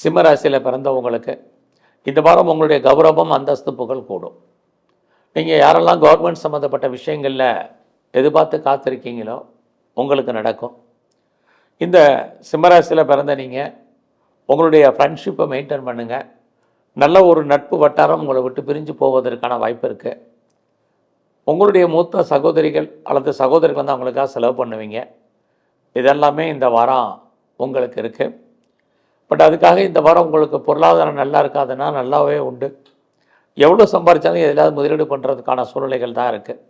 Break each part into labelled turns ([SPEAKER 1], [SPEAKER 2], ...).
[SPEAKER 1] சிம்மராசியில் பிறந்தவங்களுக்கு இந்த வாரம் உங்களுடைய கௌரவம் அந்தஸ்து புகழ் கூடும். நீங்கள் யாரெல்லாம் கவர்மெண்ட் சம்மந்தப்பட்ட விஷயங்களில் எதிர்பார்த்து காத்திருக்கீங்களோ உங்களுக்கு நடக்கும். இந்த சிம்மராசியில் பிறந்த நீங்கள் உங்களுடைய ஃப்ரெண்ட்ஷிப்பை மெயின்டைன் பண்ணுங்கள் நல்ல ஒரு நட்பு வட்டாரம் உங்களை விட்டு பிரிஞ்சு போவதற்கான வாய்ப்பு இருக்குது உங்களுடைய மூத்த சகோதரிகள் அல்லது சகோதரிகள் வந்து அவங்களுக்காக செலவு பண்ணுவீங்க. இதெல்லாமே இந்த வாரம் உங்களுக்கு இருக்குது பட் அதுக்காக இந்த வாரம் உங்களுக்கு பொருளாதாரம் நல்லா இருக்காதுன்னா நல்லாவே உண்டு. எவ்வளோ சம்பாதிச்சாலும் எதிலாவது முதலீடு பண்ணுறதுக்கான சூழ்நிலைகள் தான் இருக்குது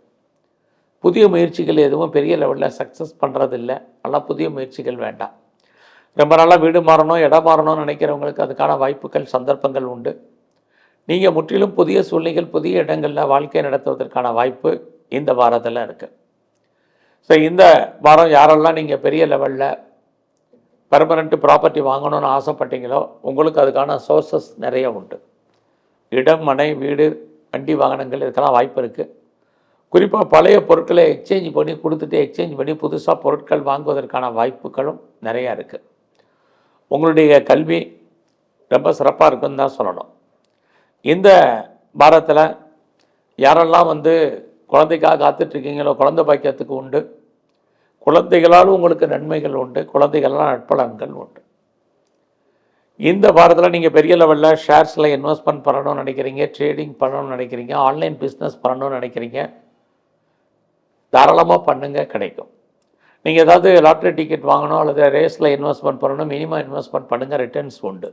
[SPEAKER 1] புதிய முயற்சிகள் எதுவும் பெரிய லெவலில் சக்ஸஸ் பண்ணுறதில்ல ஆனால் புதிய முயற்சிகள் வேண்டாம். ரொம்ப நாளாக வீடு மாறணும் இடம் மாறணும்னு நினைக்கிறவங்களுக்கு அதுக்கான வாய்ப்புகள் சந்தர்ப்பங்கள் உண்டு. நீங்கள் முற்றிலும் புதிய சூழ்நிலைகள் புதிய இடங்களில் வாழ்க்கை நடத்துவதற்கான வாய்ப்பு இந்த வாரத்தில் இருக்குது ஸோ இந்த வாரம் யாரெல்லாம் நீங்கள் பெரிய லெவலில் பெர்மனண்ட்டு ப்ராப்பர்ட்டி வாங்கணும்னு ஆசைப்பட்டீங்களோ உங்களுக்கு அதுக்கான சோர்சஸ் நிறைய உண்டு. இடம் மனை வீடு வண்டி வாகனங்கள் இதுக்கெல்லாம் வாய்ப்பு இருக்குது குறிப்பாக பழைய பொருட்களை எக்ஸ்சேஞ்ச் பண்ணி கொடுத்துட்டு எக்ஸ்சேஞ்ச் பண்ணி புதுசாக பொருட்கள் வாங்குவதற்கான வாய்ப்புகளும் நிறையா இருக்குது உங்களுடைய கல்வி ரொம்ப சிறப்பாக இருக்குன்னு தான் சொல்லணும். இந்த வாரத்தில் யாரெல்லாம் வந்து குழந்தைக்காக காத்துட்ருக்கீங்களோ குழந்தை பாக்கியத்துக்கு உண்டு. குழந்தைகளால் உங்களுக்கு நன்மைகள் உண்டு குழந்தைகளால் நட்பலன்கள் உண்டு. இந்த வாரத்தில் நீங்கள் பெரிய லெவலில் ஷேர்ஸில் இன்வெஸ்ட்மெண்ட் பண்ணணும்னு நினைக்கிறீங்க ட்ரேடிங் பண்ணணும்னு நினைக்கிறீங்க ஆன்லைன் பிஸ்னஸ் பண்ணணும்னு நினைக்கிறீங்க தாராளமாக பண்ணுங்க கிடைக்கும். நீங்கள் ஏதாவது லாட்ரி டிக்கெட் வாங்கணும் அல்லது ரேஸில் இன்வெஸ்ட்மெண்ட் பண்ணணும் மினிமம் இன்வெஸ்ட்மெண்ட் பண்ணுங்கள் ரிட்டர்ன்ஸ் உண்டு.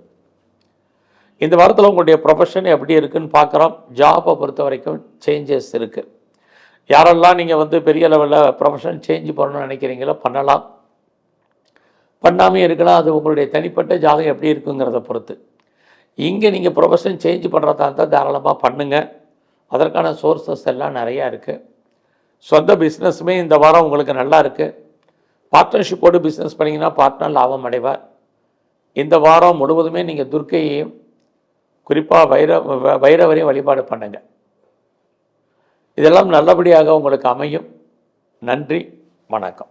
[SPEAKER 1] இந்த வாரத்தில் உங்களுடைய ப்ரொஃபஷன் எப்படி இருக்குன்னு பார்க்குறோம். ஜாப்பை பொறுத்த வரைக்கும் சேஞ்சஸ் இருக்குது யாரெல்லாம் நீங்கள் வந்து பெரிய லெவலில் ப்ரொஃபஷன் சேஞ்ச் பண்ணணும்னு நினைக்கிறீங்களோ பண்ணலாம். பண்ணாமே இருக்கலாம். அது உங்களுடைய தனிப்பட்ட ஜாதகம் எப்படி இருக்குங்கிறத பொறுத்து. இங்கே நீங்கள் ப்ரொஃபஷன் சேஞ்ச் பண்ணுறதா இருந்தால் தாராளமாக பண்ணுங்கள் அதற்கான சோர்ஸஸ் எல்லாம் நிறையா இருக்குது சொந்த பிஸ்னஸுமே இந்த வாரம் உங்களுக்கு நல்லா இருக்குது பார்ட்னர்ஷிப்போடு பிஸ்னஸ் பண்ணிங்கன்னா பார்ட்னர் லாபம் அடைவார். இந்த வாரம் முழுவதுமே நீங்கள் துர்க்கையையும் குறிப்பாக வைர வ- வைரவரையும் வழிபாடு பண்ணுங்கள் இதெல்லாம் நல்லபடியாக உங்களுக்கு அமையும். நன்றி வணக்கம்.